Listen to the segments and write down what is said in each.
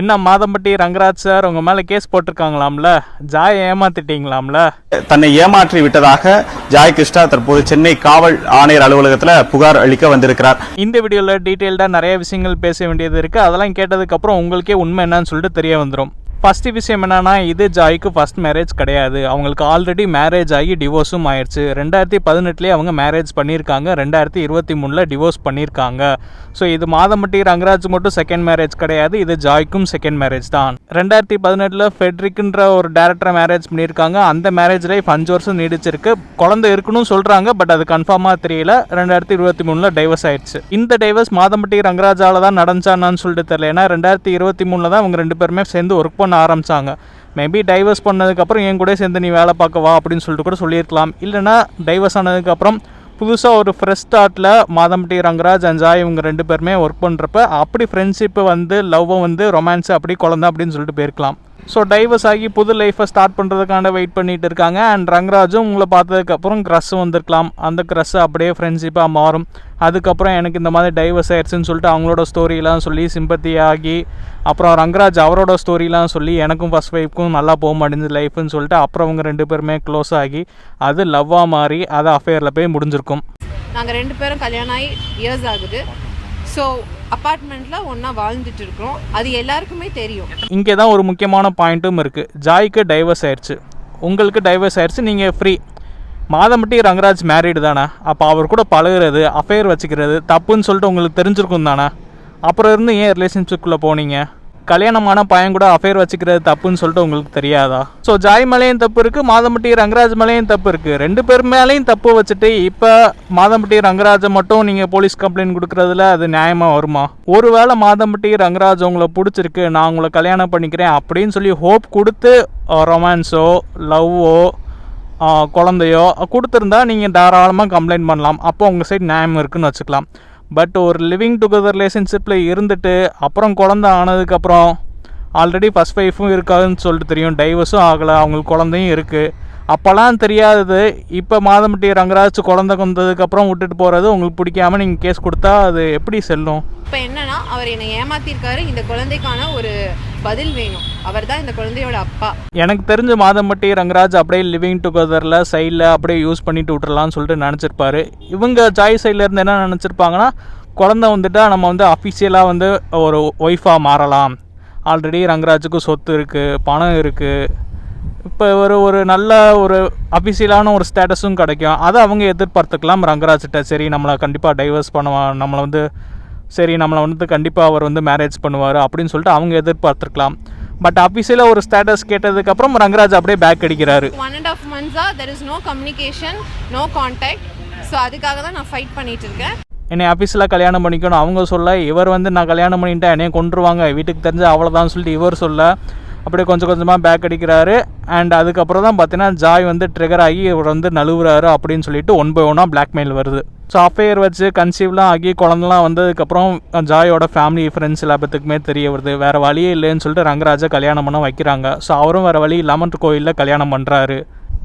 என்ன மாதம்பட்டி ரங்கராஜ் சார் உங்கள் மேலே கேஸ் போட்டிருக்காங்களாம்ல? ஜாயை ஏமாத்திட்டீங்களாம்ல? தன்னை ஏமாற்றி விட்டதாக ஜாய் கிருஷ்ணா தற்போது சென்னை காவல் ஆணையர் அலுவலகத்தில் புகார் அளிக்க வந்திருக்கிறார். இந்த வீடியோவில் டீட்டெயில்டாக நிறைய விஷயங்கள் பேச வேண்டியது இருக்குது அதெல்லாம் கேட்டதுக்கப்புறம் உங்களுக்கே உண்மை என்னன்னு சொல்லிட்டு தெரிய வந்துடும் ஃபஸ்ட்டு விஷயம் என்னென்னா இது ஜாய்க்கு ஃபஸ்ட் மேரேஜ் கிடையாது. அவங்களுக்கு ஆல்ரெடி மேரேஜ் ஆகி டிவோர்ஸும் ஆயிடுச்சு. ரெண்டாயிரத்தி பதினெட்டுலேயே அவங்க மேரேஜ் பண்ணியிருக்காங்க. ரெண்டாயிரத்தி இருபத்தி மூணில் டிவோர்ஸ் பண்ணியிருக்காங்க. ஸோ இது மாதம்பட்டி ரங்கராஜ் மட்டும் செகண்ட் மேரேஜ் கிடையாது. இது ஜாய்க்கும் செகண்ட் மேரேஜ் தான். ரெண்டாயிரத்தி பதினெட்டில் ஃபெட்ரிக்ன்ற ஒரு டேரக்டரை மேரேஜ் பண்ணியிருக்காங்க. அந்த மேரேஜ் லைஃப் அஞ்சு வருஷம் நீடிச்சிருக்கு. குழந்தை இருக்கணும்னு சொல்கிறாங்க பட் அது கன்ஃபார்மாக தெரியல. ரெண்டாயிரத்தி இருபத்தி மூணில் டைவர்ஸ் ஆயிடுச்சு. இந்த டைவர்ஸ் மாதம்பட்டி ரங்கராஜால தான் நடந்துச்சானான்னு சொல்லிட்டு தெரியல. ஏன்னா ரெண்டாயிரத்தி இருபத்தி மூணில் தான் அவங்க ரெண்டு பேருமே சேர்ந்து ஒர்க் பண்ண ஆரம்பிச்சாங்க. மேபி டைவர்ஸ் பண்ணதுக்கப்புறம் என் கூட சேர்ந்து நீ வேலை பார்க்க வா அப்படின்னு சொல்லிட்டு கூட சொல்லியிருக்கலாம். இல்லைன்னா டைவர்ஸ் ஆனதுக்கப்புறம் புதுசாக ஒரு ஃப்ரெஷ் ஸ்டார்ட்டில் மாதம்பட்டி ரங்கராஜ் அஞ்சாய் இவங்க ரெண்டு பேருமே ஒர்க் பண்ணுறப்ப அப்படி ஃப்ரெண்ட்ஷிப்பு வந்து லவ்வை வந்து ரொமான்ஸ் அப்படி குழந்த அப்படின்னு சொல்லிட்டு போயிருக்கலாம். ஸோ டைவர்ஸ் ஆகி புது லைஃப்பை ஸ்டார்ட் பண்ணுறதுக்கான வெயிட் பண்ணிட்டு இருக்காங்க. அண்ட் ரங்கராஜும் உங்களை பார்த்ததுக்கப்புறம் க்ரஸ் வந்திருக்கலாம். அந்த க்ரஸ் அப்படியே ஃப்ரெண்ட்ஷிப்பாக மாறும். அதுக்கப்புறம் எனக்கு இந்த மாதிரி டைவர்ஸ் ஆயிடுச்சுன்னு சொல்லிட்டு அவங்களோட ஸ்டோரிலாம் சொல்லி சிம்பத்தி ஆகி அப்புறம் ரங்கராஜ் அவரோட ஸ்டோரிலாம் சொல்லி எனக்கும் ஃபஸ்ட் வைஃப்க்கும் நல்லா போக மாட்டேங்குது லைஃப்னு சொல்லிட்டு அப்புறம் அவங்க ரெண்டு பேருமே க்ளோஸ் ஆகி அது லவ்வாக மாறி அது அஃபேரில் போய் முடிஞ்சிருக்கும். நாங்கள் ரெண்டு பேரும் கல்யாணம் ஆகி இயர்ஸ் ஆகுது. ஸோ அப்பார்ட்மெண்ட்டில் ஒன்றா வாழ்ந்துட்டு இருக்கிறோம் அது எல்லாருக்குமே தெரியும். இங்கே தான் ஒரு முக்கியமான பாயிண்ட்டும் இருக்குது ஜாய்க்கு டைவர்ஸ் ஆயிடுச்சு உங்களுக்கு டைவர்ஸ் ஆயிடுச்சு நீங்கள் ஃப்ரீ மாதம்பட்டி ரங்கராஜ் மேரீடு தானே? அப்போ அவர் கூட பழகுறது அஃபேர் வச்சுக்கிறது தப்புன்னு சொல்லிட்டு உங்களுக்கு தெரிஞ்சிருக்கும் தானே அப்புறம் இருந்து ஏன் ரிலேஷன்ஷிப்குள்ளே போனீங்க? கல்யாணமான பையன் கூட அஃபேர் வச்சுக்கிறது தப்புன்னு சொல்லிட்டு உங்களுக்கு தெரியாதா? ஸோ ஜாய் மேலேயும் தப்பு இருக்குது மாதம்பட்டி ரங்கராஜ் மேலேயும் தப்பு இருக்குது ரெண்டு பேர் மேலேயும் தப்பு வச்சுட்டு இப்போ மாதம்பட்டி ரங்கராஜை மட்டும் நீங்கள் போலீஸ் கம்ப்ளைண்ட் கொடுக்குறதுல அது நியாயமாக வருமா? ஒருவேளை மாதம்பட்டி ரங்கராஜ் உங்களை பிடிச்சிருக்கு நான் உங்களை கல்யாணம் பண்ணிக்கிறேன் அப்படின்னு சொல்லி ஹோப் கொடுத்து ரொமான்ஸோ லவ்வோ குழந்தையோ கொடுத்துருந்தா நீங்கள் தாராளமாக கம்ப்ளைண்ட் பண்ணலாம். அப்போ உங்கள் சைடு நியாயம் இருக்குன்னு வச்சுக்கலாம். பட் ஒரு லிவிங் டுகெதர் ரிலேஷன்ஷிப்பில் இருந்துட்டு அப்புறம் குழந்த ஆனதுக்கப்புறம் ஆல்ரெடி ஃபஸ்ட் ஒய்ஃபும் இருக்காதுன்னு சொல்லிட்டு தெரியும். டைவர்ஸும் ஆகலை. அவங்களுக்கு குழந்தையும் இருக்குது அப்போல்லாம் தெரியாதது இப்போ மாதம்பட்டி ரங்கராஜ் குழந்தை கொண்டதுக்கப்புறம் விட்டுட்டு போகிறது உங்களுக்கு பிடிக்காம நீங்கள் கேஸ் கொடுத்தா அது எப்படி செல்லும்? இப்போ என்னன்னா அவர் என்னை ஏமாத்திருக்காரு. இந்த குழந்தைக்கான ஒரு பதில் வேணும். அவர் தான் இந்த குழந்தையோட அப்பா. எனக்கு தெரிஞ்ச மாதம்பட்டி ரங்கராஜ் அப்படியே லிவிங் டுகெதரில் சைடில் அப்படியே யூஸ் பண்ணிட்டு விட்டுறலாம்னு சொல்லிட்டு நினச்சிருப்பாரு. இவங்க ஜாய் சைடில் இருந்து என்ன நினச்சிருப்பாங்கன்னா குழந்தை வந்துட்டா நம்ம வந்து அஃபிஷியலாக வந்து ஒரு ஒய்ஃபாக மாறலாம். ஆல்ரெடி ரங்கராஜுக்கு சொத்து இருக்குது பணம் இருக்குது இப்போ ஒரு ஒரு நல்ல ஒரு அஃபிஷியலான ஒரு ஸ்டேட்டஸும் கிடைக்கும். அதை அவங்க எதிர்பார்த்துக்கலாம். ரங்கராஜ்கிட்ட சரி நம்மளை கண்டிப்பாக டைவர்ஸ் பண்ணுவான் நம்மளை வந்து சரி நம்மளை வந்து கண்டிப்பாக அவர் வந்து மேரேஜ் பண்ணுவார் அப்படின்னு சொல்லிட்டு அவங்க எதிர்பார்த்துருக்கலாம். பட் அஃபிஷியலாக ஒரு ஸ்டேட்டஸ் கேட்டதுக்கப்புறம் ரங்கராஜ் அப்படியே பேக் அடிக்கிறாரு. One and half மந்த்ஸாக there is no communication no contact so அதுக்காக தான் நான் ஃபைட் பண்ணிட்டு இருக்கேன். என்னை ஆஃபீஸில் கல்யாணம் பண்ணிக்கணும். அவங்க சொல்ல இவர் வந்து நான் கல்யாணம் பண்ணிட்டேன் என்னைய கொண்டுருவாங்க வீட்டுக்கு தெரிஞ்சு அவ்வளோதான் சொல்லிட்டு இவர் சொல்ல அப்படியே கொஞ்சம் கொஞ்சமாக பேக் அடிக்கிறாரு. அண்ட் அதுக்கப்புறம் தான் பார்த்தீங்கன்னா ஜாய் வந்து ட்ரிகர் ஆகி இவர் வந்து நழுவுறாரு அப்படின்னு சொல்லிட்டு ஒன் பை ஒன்னாக பிளாக்மெயில் வருது. ஸோ அஃபேர் வச்சு கன்சீவ்லாம் ஆகி குழந்தலாம் வந்ததுக்கப்புறம் ஜாயோட ஃபேமிலி ஃப்ரெண்ட்ஸ் எல்லாத்துக்குமே தெரிய வருது. வேறு வழியே இல்லைன்னு சொல்லிட்டு ரங்கராஜை கல்யாணம் பண்ண வைக்கிறாங்க. ஸோ அவரும் வேறு வழி இல்லாமல் கோயிலில் கல்யாணம் பண்ணுறாரு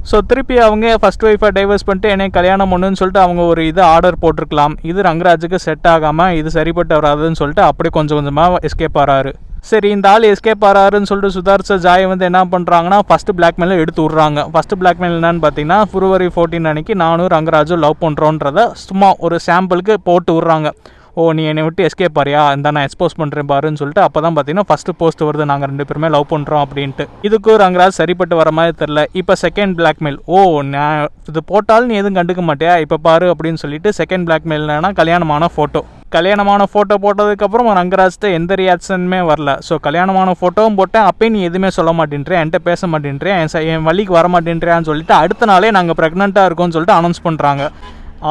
ஸோ திருப்பி அவங்க ஃபர்ஸ்ட் ஒய்ஃபை டைவர்ஸ் பண்ணிட்டு என்னை கல்யாணம் பண்ணுன்னு சொல்லிட்டு அவங்க ஒரு இது ஆர்டர் போட்டிருக்கலாம். இது ரங்கராஜுக்கு செட் ஆகாமல் இது சரிப்பட்டு வராதுன்னு சொல்லிட்டு அப்படி கொஞ்சம் கொஞ்சமாக எஸ்கேப் ஆறாரு. சரி இந்த ஆள் எஸ்கேப் ஆறாருன்னு சொல்லிட்டு சுதாரிச்ச ஜாய் வந்து என்ன பண்ணுறாங்கன்னா ஃபஸ்ட்டு பிளாக்மெயில் எடுத்து விட்றாங்க. ஃபஸ்ட்டு பிளாக்மெயில் என்னன்னு பார்த்தீங்கன்னா ஃபிப்ரவரி ஃபோர்டீன் அன்னைக்கு நானும் ரங்கராஜும் லவ் பண்ணுறோன்றத சும்மா ஒரு சாம்பிளுக்கு போட்டு விட்றாங்க. ஓ நீ என்னை விட்டு எஸ்கேப் பாரியா இந்த நான் எக்ஸ்போஸ் பண்ணுறேன் பாருன்னு சொல்லிட்டு அப்போ தான் பார்த்தீங்கன்னா ஃபஸ்ட்டு போஸ்ட் வருது. நாங்கள் ரெண்டு பேருமே லவ் பண்ணுறோம் அப்படின்ட்டு. இதுக்கு ரங்கராஜ் சரிப்பட்டு வர மாதிரி தெரில இப்போ செகண்ட் பிளாக்மெயில் ஓ நான் இது போட்டாலும் நீ எதுவும் கண்டுக்க மாட்டியா? இப்போ பாரு அப்படின்னு சொல்லிட்டு செகண்ட் பிளாக்மெயில்னா கல்யாணமான ஃபோட்டோ கல்யாணமான ஃபோட்டோ போட்டதுக்கப்புறம் ரங்கராஜ்கிட்ட எந்த ரியாக்ஷனுமே வரல. ஸோ கல்யாணமான ஃபோட்டோவும் போட்டேன். அப்பயும் நீ எதுவுமே சொல்ல மாட்டேன்றியா என்கிட்ட பேச மாட்டேன்றியா என் என் வழிக்கு வர மாட்டேன்றியான்னு சொல்லிட்டு அடுத்த நாளே நாங்கள் ப்ரெக்னெண்ட்டாக இருக்கோம்னு சொல்லிட்டு அனௌன்ஸ் பண்ணுறாங்க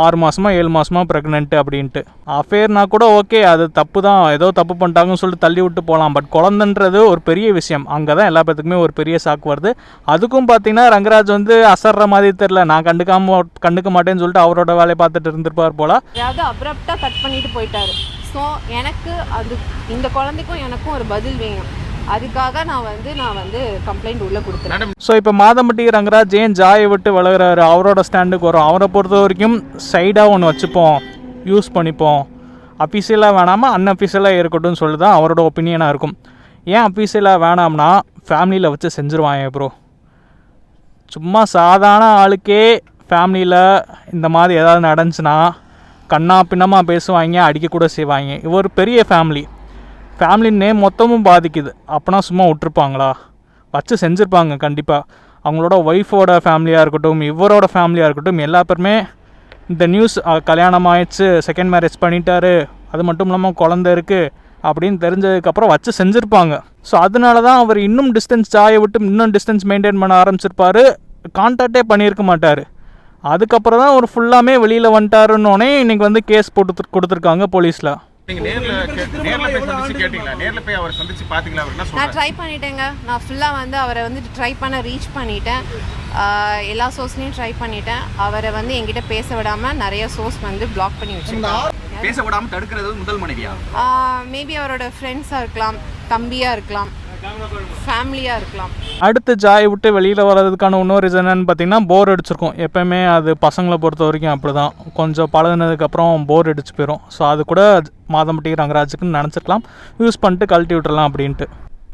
ஆறு மாதமாக ஏழு மாதமா ப்ரெக்னென்ட் அப்படின்ட்டு. அஃபேர்னா கூட ஓகே அது தப்பு தான் ஏதோ தப்பு பண்ணிட்டாங்கன்னு சொல்லிட்டு தள்ளி விட்டு போகலாம் பட் குழந்தைன்றது ஒரு பெரிய விஷயம். அங்கே தான் எல்லா பேத்துக்குமே ஒரு பெரிய சாக்கு வருது. அதுக்கும் பார்த்தீங்கன்னா ரங்கராஜ் வந்து அசர்ற மாதிரி தெரில நான் கண்டுக்காம கண்டுக்க மாட்டேன்னு சொல்லிட்டு அவரோட வேலையை பார்த்துட்டு இருந்திருப்பார் போல. அதாவது அப்ரப்டாக கட் பண்ணிட்டு போயிட்டாரு. ஸோ எனக்கு அது இந்த குழந்தைக்கும் எனக்கும் ஒரு பதில் வேணும். அதுக்காக நான் வந்து நான் வந்து கம்ப்ளைண்ட் உள்ளே கொடுத்துறேன். ஸோ இப்போ மாதம்பட்டி ரங்கராஜ் ஏன் ஜாயை விட்டு வளர்கிறாரு அவரோட ஸ்டாண்டுக்கு வரும். அவரை பொறுத்த வரைக்கும் சைடாக ஒன்று வச்சுப்போம் யூஸ் பண்ணிப்போம். அஃபிஷியலாக வேணாமல் அன்அஃபிஷியலாக இருக்கட்டும்னு சொல்லி தான் அவரோட ஒப்பீனியனாக இருக்கும். ஏன் அஃபீஷியலாக வேணாம்னா ஃபேமிலியில் வச்சு செஞ்சுருவாங்க ப்ரோ சும்மா சாதாரண ஆளுக்கே ஃபேமிலியில் இந்த மாதிரி ஏதாவது நடந்துச்சுன்னா கண்ணா பின்னமாக பேசுவாங்க அடிக்கக்கூட செய்வாங்க. இவர் பெரிய ஃபேமிலி ஃபேமிலி நேம் மொத்தமும் பாதிக்குது. அப்போனா சும்மா விட்டுருப்பாங்களா? வச்சு செஞ்சுருப்பாங்க கண்டிப்பாக அவங்களோட ஒய்ஃபோட ஃபேமிலியாக இருக்கட்டும் இவரோட ஃபேமிலியாக இருக்கட்டும் எல்லா பேருமே இந்த நியூஸ் கல்யாணம் ஆயிடுச்சு செகண்ட் மேரேஜ் பண்ணிட்டாரு அது மட்டும் இல்லாமல் குழந்த இருக்குது அப்படின்னு தெரிஞ்சதுக்கப்புறம் வச்சு செஞ்சுருப்பாங்க. ஸோ அதனால தான் அவர் இன்னும் டிஸ்டன்ஸ் சாயை விட்டு இன்னும் டிஸ்டன்ஸ் மெயின்டைன் பண்ண ஆரம்பிச்சிருப்பாரு. கான்டாக்டே பண்ணியிருக்க மாட்டார். அதுக்கப்புறம் தான் அவர் ஃபுல்லாமே வெளியில் வந்துட்டாருன்னொடனே இன்றைக்கி வந்து கேஸ் போட்டு கொடுத்துருக்காங்க போலீஸில் நீங்க நேர்ல கே- நேர்ல போய் சந்திச்சு கேட்டீங்களா? நேர்ல போய் அவரை சந்திச்சு பாத்தீங்களா அவர்? என்ன நான் ட்ரை பண்ணிட்டேங்க. நான் ஃபுல்லாக வந்து அவரை வந்து ட்ரை பண்ண ரீச் பண்ணிட்டேன். எல்லா சோர்ஸ்லையும் ட்ரை பண்ணிட்டேன். அவரை வந்து என்கிட்ட பேச விடாமல் நிறைய சோர்ஸ் வந்து பிளாக் பண்ணி வச்சுருக்காங்க. பேச விடாம தடுக்கிறது முதல் மனைவியா? மேபி அவரோட ஃப்ரெண்ட்ஸாக இருக்கலாம் தம்பியாக இருக்கலாம். ஃபேமிலியாக இருக்கலாம். அடுத்து ஜாய் விட்டு வெளியில் வர்றதுக்கான இன்னொரு ரீசன் என்னன்னு பார்த்தீங்கன்னா போர் அடிச்சிருக்கும். எப்பயுமே அது பசங்களை பொறுத்த வரைக்கும் அப்படி தான் கொஞ்சம் பழகுனதுக்கப்புறம் போர் அடிச்சு போயிடும் ஸோ அது கூட மாதம்பட்டி ரங்கராஜுக்குன்னு நினச்சிருக்கலாம். யூஸ் பண்ணிட்டு கழட்டி விட்டுறலாம் அப்படின்ட்டு.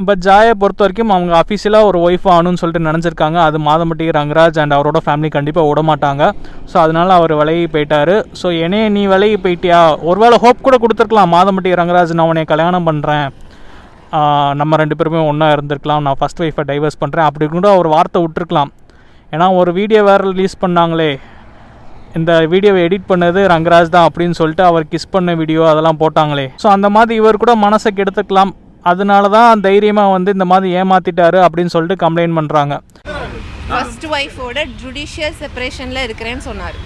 பட் ஜாயை பொறுத்த வரைக்கும் அவங்க அஃபீஷியலாக ஒரு ஒய்ஃப் ஆகணும்னு சொல்லிட்டு நினச்சிருக்காங்க. அது மாதம்பட்டி ரங்கராஜ் அண்ட் அவரோட ஃபேமிலி கண்டிப்பாக விட மாட்டாங்க ஸோ அதனால அவர் விலகி போயிட்டார். ஸோ என்னையே நீ விலகி போயிட்டியா? ஒருவேளை ஹோப் கூட கொடுத்துருக்கலாம். மாதம்பட்டி ரங்கராஜ் நான் உன்னை கல்யாணம் பண்ணுறேன் நம்ம ரெண்டு பேருமே ஒன்றா இருந்திருக்கலாம். நான் ஃபஸ்ட் ஒய்ஃபை டைவர்ஸ் பண்ணுறேன் அப்படி கூட ஒரு வார்த்தை விட்டுருக்கலாம். ஏன்னா ஒரு வீடியோ வேறு ரிலீஸ் பண்ணாங்களே. இந்த வீடியோவை எடிட் பண்ணது ரங்கராஜ் தான் அப்படின்னு சொல்லிட்டு அவர் கிஸ் பண்ண வீடியோ அதெல்லாம் போட்டாங்களே. ஸோ அந்த மாதிரி இவர் கூட மனசை கெடுத்துக்கலாம். அதனால தான் தைரியமாக வந்து இந்த மாதிரி ஏமாத்திட்டாரு அப்படின்னு சொல்லிட்டு கம்ப்ளைண்ட் பண்ணுறாங்க ஃபர்ஸ்ட் ஒய்ஃபோட ஜுடிஷியல் செப்பரேஷனில் இருக்கிறேன்னு சொன்னார்.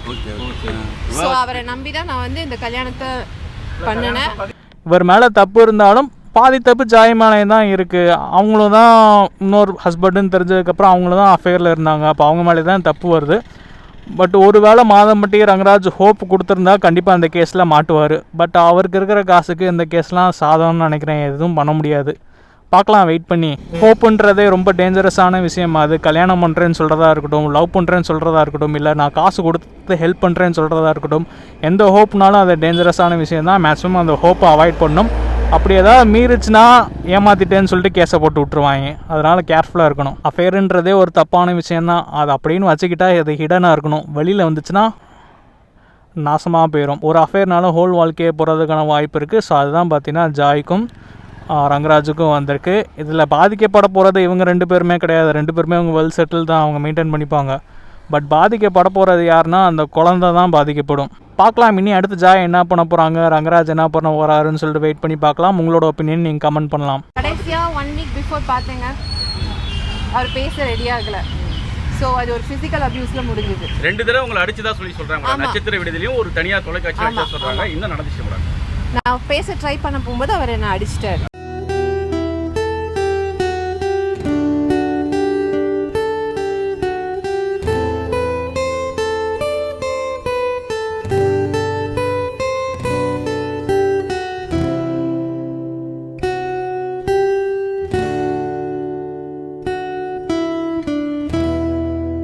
ஸோ அவரை நம்பி தான் நான் வந்து இந்த கல்யாணத்தை பண்ணினேன். இவர் மேலே தப்பு இருந்தாலும் பாதி தப்பு ஜாய் தான் இருக்குது அவங்களும் தான் இன்னொரு ஹஸ்பண்டுன்னு தெரிஞ்சதுக்கப்புறம் அவங்களும் தான் அஃபேரில் இருந்தாங்க. அப்போ அவங்க மேலே தான் தப்பு வருது. பட் ஒரு வேளை மாதம்பட்டி ரங்கராஜ் ஹோப் கொடுத்துருந்தா கண்டிப்பாக அந்த கேஸில் மாட்டுவார். பட் அவருக்கு இருக்கிற காசுக்கு இந்த கேஸ்லாம் சாதம்னு நினைக்கிறேன். எதுவும் பண்ண முடியாது. பார்க்கலாம் வெயிட் பண்ணி. ஹோப்புன்றதே ரொம்ப டேஞ்சரஸான விஷயம். அது கல்யாணம் பண்ணுறேன்னு சொல்கிறதா இருக்கட்டும் லவ் பண்ணுறேன்னு சொல்கிறதா இருக்கட்டும் இல்லை நான் காசு கொடுத்து ஹெல்ப் பண்ணுறேன்னு சொல்கிறதா இருக்கட்டும் எந்த ஹோப்னாலும் அது டேஞ்சரஸான விஷயம் தான். மேக்ஸிமம் அந்த ஹோப்பை அவாய்ட் பண்ணணும் அப்படி ஏதாவது மீறிச்சுன்னா ஏமாத்திட்டேன்னு சொல்லிட்டு கேஸை போட்டு விட்ருவாங்க அதனால் கேர்ஃபுல்லாக இருக்கணும். அஃபேருன்றதே ஒரு தப்பான விஷயந்தான் அது அப்படின்னு வச்சுக்கிட்டா அது ஹிடனாக இருக்கணும். வெளியில் வந்துச்சுன்னா நாசமாக போயிடும் ஒரு அஃபேர்னாலும் ஹோல் வாழ்க்கையே போகிறதுக்கான வாய்ப்பு இருக்குது ஸோ அதுதான் பார்த்தீங்கன்னா ஜாய்க்கும் ரங்கராஜுக்கும் வந்திருக்கு. இதில் பாதிக்கப்பட போகிறது இவங்க ரெண்டு பேருமே கிடையாது. ரெண்டு பேருமே அவங்க வெல் செட்டில் தான். அவங்க மெயின்டைன் பண்ணிப்பாங்க. பட் பாதிக்கப்பட போகிறது யாருன்னா அந்த குழந்தை தான் பாதிக்கப்படும். பார்க்கலாம். இனி அடுத்து ஜாய் என்ன பண்ண போகிறாங்க ரங்கராஜ் என்ன பண்ண போகிறாருன்னு சொல்லிட்டு வெயிட் பண்ணி பார்க்கலாம். உங்களோட ஒப்பீனியன் நீங்கள் கமெண்ட் பண்ணலாம். கடைசியாக ஒன் வீக் பிஃபோர் பார்த்தேங்க. அவர் பேச ரெடி ஆகலை. ஸோ அது ஒரு ஃபிசிக்கல் அப்யூஸில் முடிஞ்சுது. ரெண்டு தடவை உங்களை அடிச்சதா சொல்லி சொல்றாங்க. ஆமா. நட்சத்திர விடுதலையும் ஒரு தனியார் தொலைக்காட்சி சொல்றாங்க. இன்னும் நடந்துச்சு நான் பேச ட்ரை பண்ண போகும்போது அவர் என்னை அடிச்சிட்டாரு.